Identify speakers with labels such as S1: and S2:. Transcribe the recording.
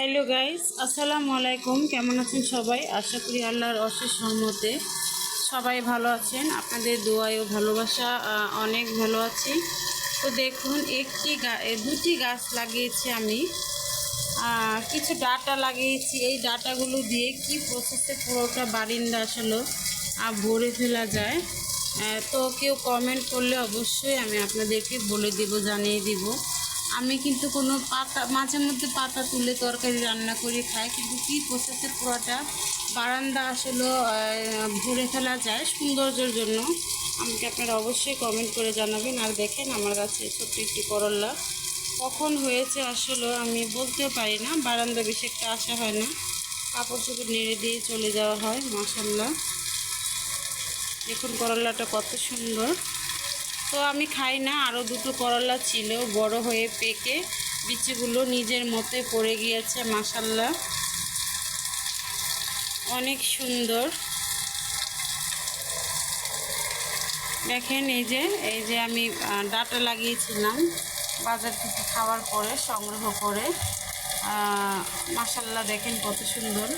S1: Hello guys, আসসালামু আলাইকুম। কেমন আছেন সবাই? আশা করি আল্লাহর অশেষ রহমতে সবাই ভালো আছেন। আপনাদের দোয়ায় ও ভালোবাসা অনেক ভালো আছি। তো দেখুন, একটি দুটি গাছ লাগিয়েছি আমি। কিছু ডাটা লাগিয়েছি। এই ডাটাগুলো দিয়ে কি প্রসেসে পুরোটা বারিন্দা আসলে ভরে ফেলা যায়? তো কেউ কমেন্ট করলে অবশ্যই আমি আপনাদেরকে বলে দিব, জানিয়ে দিব। আমি কিন্তু কোনো পাতা, মাঝে মধ্যে পাতা তুলে তরকারি রান্না করে খাই, কিন্তু কি প্রসেসে পুরোটা? বারান্দা আসলে ভরে ফেলা যায় সৌন্দর্যের জন্য। আমাকে আপনারা অবশ্যই কমেন্ট করে জানাবেন। আর দেখেন আমার কাছে ছোট্ট একটি করল্লা কখন হয়েছে আসলে আমি বলতেও পারি না। বারান্দা বেশি একটা আসা হয় না। কাপড় চোপড় নেড়ে দিয়ে চলে যাওয়া হয় মাসাল্লাহ দেখুন করল্লাটা কত সুন্দর। তো আমি খাই না আরও দুটো করলা ছিল, বড় হয়ে পেকে বিচিগুলো নিজের মতে পড়ে গিয়েছে মাসাল্লাহ অনেক সুন্দর। দেখেন এই যে এই যে আমি ডাটা লাগিয়েছিলাম বাজার থেকে খাওয়ার পরে, সংগ্রহ করে। মাসাল্লাহ দেখেন কত সুন্দর।